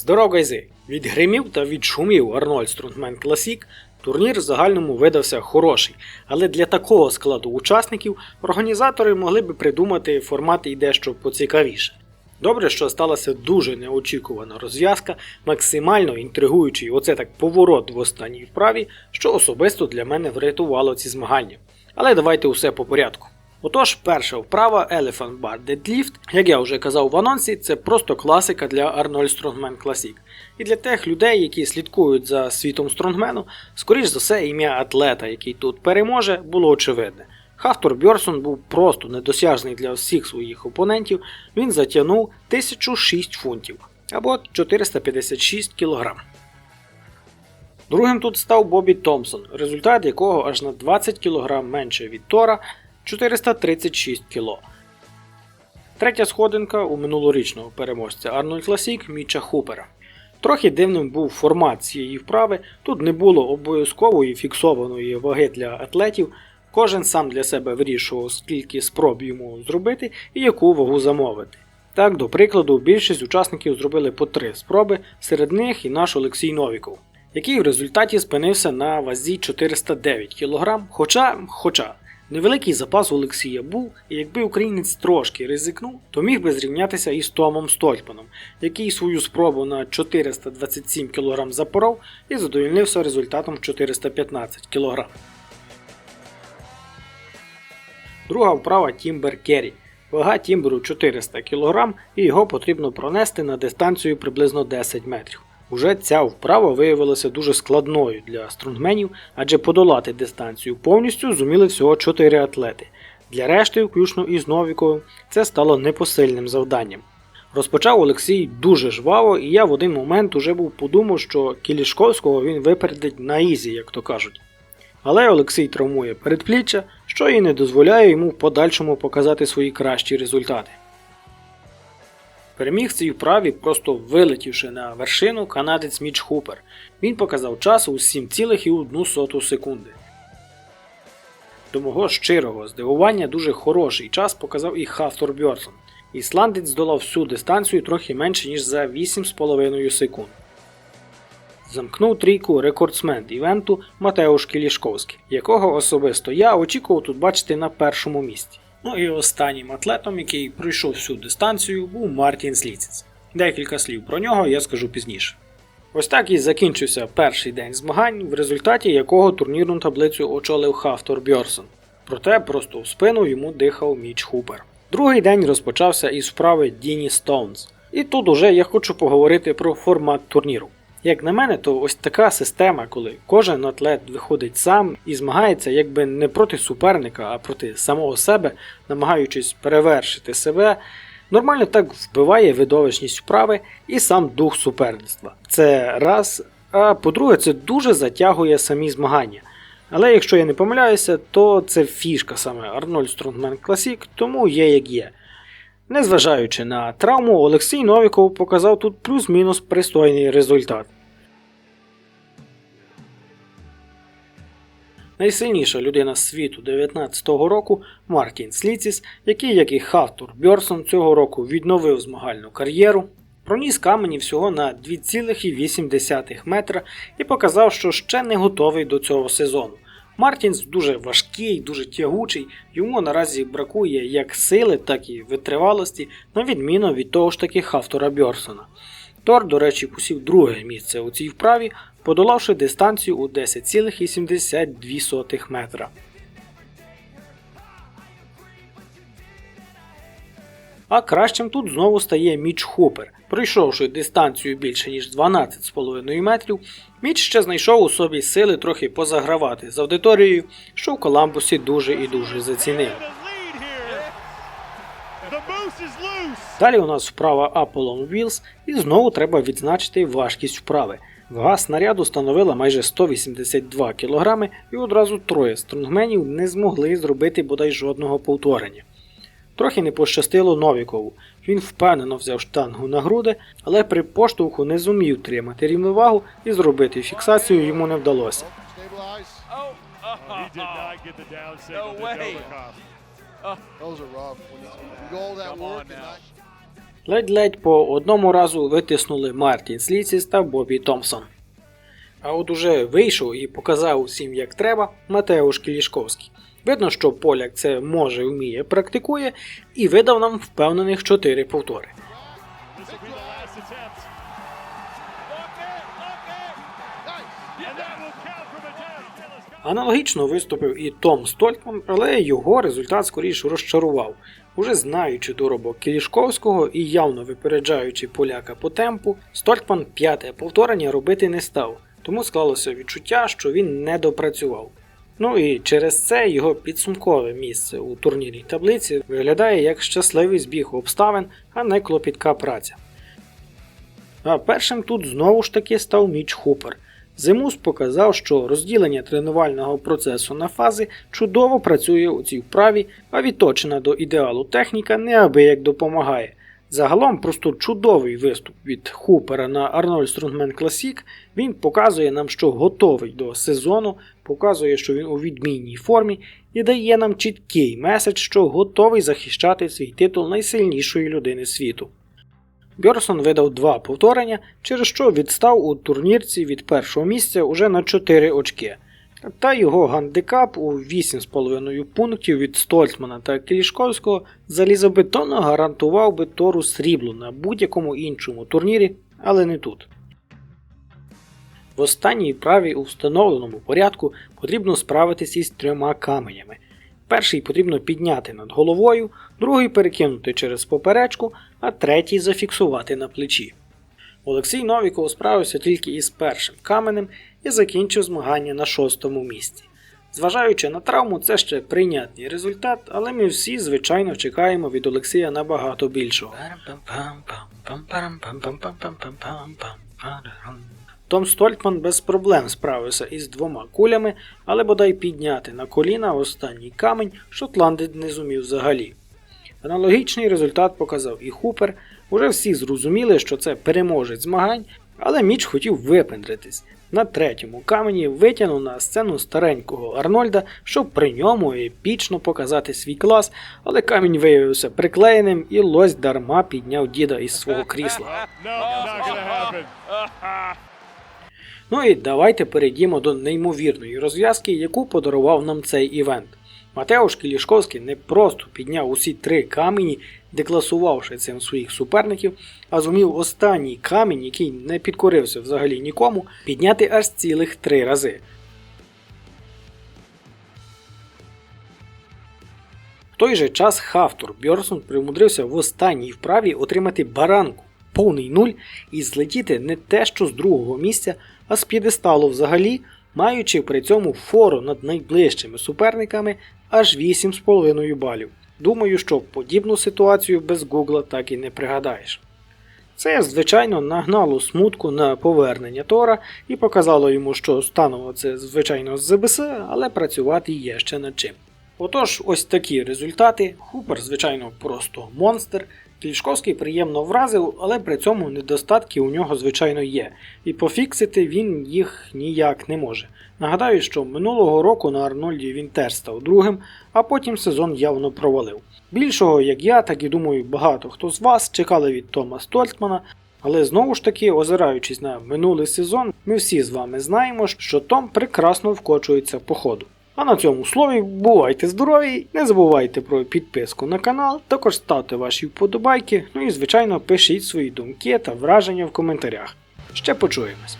Здоров, гайзи! Відгримів та відшумів Арнольд Стронгмен Класік. Турнір в загальному видався хороший, але для такого складу учасників організатори могли би придумати формат і дещо поцікавіше. Добре, що сталася дуже неочікувана розв'язка, максимально інтригуючий оце так поворот в останній вправі, що особисто для мене врятувало ці змагання. Але давайте усе по порядку. Отож, перша вправа Elephant Bar Deadlift, як я вже казав в анонсі, це просто класика для Arnold Strongman Classic. І для тих людей, які слідкують за світом стронгмену, скоріш за все, ім'я атлета, який тут переможе, було очевидне. Хафтор Бьорсон був просто недосяжний для всіх своїх опонентів, він затягнув 1006 фунтів або 456 кг. Другим тут став Бобі Томпсон, результат якого аж на 20 кг менше від Тора 436 кг. Третя сходинка у минулорічного переможця Арнольд Класік Міча Хупера. Трохи дивним був формат цієї вправи, тут не було обов'язкової фіксованої ваги для атлетів, кожен сам для себе вирішував, скільки спроб йому зробити і яку вагу замовити. Так, до прикладу, більшість учасників зробили по три спроби, серед них і наш Олексій Новіков, який в результаті спинився на вазі 409 кг, хоча, хоча Невеликий запас у Олексія був, і якби українець трошки ризикнув, то міг би зрівнятися із Томом Стольпаном, який свою спробу на 427 кг запоров і задовольнився результатом 415 кг. Друга вправа Тімбер Керрі. Вага тімберу 400 кг і його потрібно пронести на дистанцію приблизно 10 метрів. Уже ця вправа виявилася дуже складною для стронгменів, адже подолати дистанцію повністю зуміли всього 4 атлети. Для решти, включно із Новіковим, це стало непосильним завданням. Розпочав Олексій дуже жваво, і я в один момент уже був подумав, що Кілішковського він випередить на ізі, як то кажуть. Але Олексій травмує передпліччя, що і не дозволяє йому в подальшому показати свої кращі результати. Переміг цій вправі, просто вилетівши на вершину канадець Міч Хупер. Він показав час у 7,1 секунди. До мого щирого здивування дуже хороший час показав і Хафтор Бьорсон. Ісландець здолав всю дистанцію трохи менше, ніж за 8,5 секунд. Замкнув трійку рекордсмен івенту Матеуш Кілішковський, якого особисто я очікував тут бачити на першому місці. Ну і останнім атлетом, який пройшов всю дистанцію, був Мартін Сліціц. Декілька слів про нього я скажу пізніше. Ось так і закінчився перший день змагань, в результаті якого турнірну таблицю очолив Хафтор Бьорсон. Проте просто в спину йому дихав Міч Хупер. Другий день розпочався із вправи Діні Стоунс. І тут уже я хочу поговорити про формат турніру. Як на мене, то ось така система, коли кожен атлет виходить сам і змагається якби не проти суперника, а проти самого себе, намагаючись перевершити себе, нормально так вбиває видовищність вправи і сам дух суперництва. Це раз. А по-друге, це дуже затягує самі змагання. Але якщо я не помиляюся, то це фішка саме Arnold Strongman Classic, тому є як є. Незважаючи на травму, Олексій Новіков показав тут плюс-мінус пристойний результат. Найсильніша людина світу 19-го року Мартін Сліціс, який, як і Хафтур Бьорсон, цього року відновив змагальну кар'єру, проніс камені всього на 2,8 метра і показав, що ще не готовий до цього сезону. Мартінс дуже важкий, дуже тягучий, йому наразі бракує як сили, так і витривалості, на відміну від того ж таки Хафтора Бьорсона. Тор, до речі, посів друге місце у цій вправі, подолавши дистанцію у 10,72 метра. А кращим тут знову стає Міч Хупер. Пройшовши дистанцію більше ніж 12,5 метрів, Міч ще знайшов у собі сили трохи позагравати з аудиторією, що в Коламбусі дуже і дуже зацінив. Далі у нас вправа Apollon Wheels, і знову треба відзначити важкість вправи. Вага снаряду становила майже 182 кг, і одразу троє стронгменів не змогли зробити бодай жодного повторення. Трохи не пощастило Новікову. Він впевнено взяв штангу на груди, але при поштовху не зумів тримати рівновагу і зробити фіксацію йому не вдалося. Ледь-ледь по одному разу витиснули Мартін Сліціс та Бобі Томпсон. А от уже вийшов і показав усім як треба Матеуш Кілішковський. Видно, що поляк це може, вміє, практикує, і видав нам впевнених 4 повтори. Аналогічно виступив і Том Стольтман, але його результат скоріш розчарував. Уже знаючи доробок Кілішковського і явно випереджаючи поляка по темпу, Стольтман п'яте повторення робити не став, тому склалося відчуття, що він не допрацював. Ну і через це його підсумкове місце у турнірній таблиці виглядає як щасливий збіг обставин, а не клопітка праця. А першим тут знову ж таки став Міч Хупер. Зимус показав, що розділення тренувального процесу на фази чудово працює у цій вправі, а відточена до ідеалу техніка неабияк допомагає. Загалом просто чудовий виступ від Хупера на Arnold Strongman Classic. Він показує нам, що готовий до сезону, показує, що він у відмінній формі і дає нам чіткий меседж, що готовий захищати свій титул найсильнішої людини світу. Бьорсон видав два повторення, через що відстав у турнірці від першого місця уже на 4 очки. Та його гандикап у 8,5 пунктів від Стольцмана та Кілішковського залізобетонно гарантував би Тору срібло на будь-якому іншому турнірі, але не тут. В останній праві у встановленому порядку потрібно справитися із трьома каменями. Перший потрібно підняти над головою, другий перекинути через поперечку, а третій зафіксувати на плечі. Олексій Новіков справився тільки із першим каменем і закінчив змагання на шостому місці. Зважаючи на травму, це ще прийнятний результат, але ми всі, звичайно, чекаємо від Олексія набагато більшого. Том Стольтман без проблем справився із двома кулями, але бодай підняти на коліна останній камінь шотландець не зумів взагалі. Аналогічний результат показав і Хупер. Уже всі зрозуміли, що це переможець змагань, але Міч хотів випендритись. На третьому камені витягнув на сцену старенького Арнольда, щоб при ньому епічно показати свій клас, але камінь виявився приклеєним і лось дарма підняв діда із свого крісла. Ну і давайте перейдімо до неймовірної розв'язки, яку подарував нам цей івент. Матеуш Кілішковський не просто підняв усі три камені, декласувавши цим своїх суперників, а зумів останній камінь, який не підкорився взагалі нікому, підняти аж цілих три рази. В той же час Хафтур Бьорсон примудрився в останній вправі отримати баранку, повний нуль і злетіти не те що з другого місця, а з п'єдесталу взагалі, маючи при цьому фору над найближчими суперниками аж 8,5 балів. Думаю, що подібну ситуацію без Гугла так і не пригадаєш. Це, звичайно, нагнало смутку на повернення Тора і показало йому, що станово це, звичайно, з ЗБС, але працювати є ще над чим. Отож, ось такі результати. Хупер, звичайно, просто монстр. Клішковський приємно вразив, але при цьому недостатки у нього, звичайно, є, і пофіксити він їх ніяк не може. Нагадаю, що минулого року на Арнольді він теж став другим, а потім сезон явно провалив. Більшого, як я, так і думаю, багато хто з вас чекали від Тома Стольтмана, але знову ж таки, озираючись на минулий сезон, ми всі з вами знаємо, що Том прекрасно вкочується по ходу. А на цьому слові бувайте здорові, не забувайте про підписку на канал, також ставте ваші вподобайки, ну і звичайно пишіть свої думки та враження в коментарях. Ще почуємось.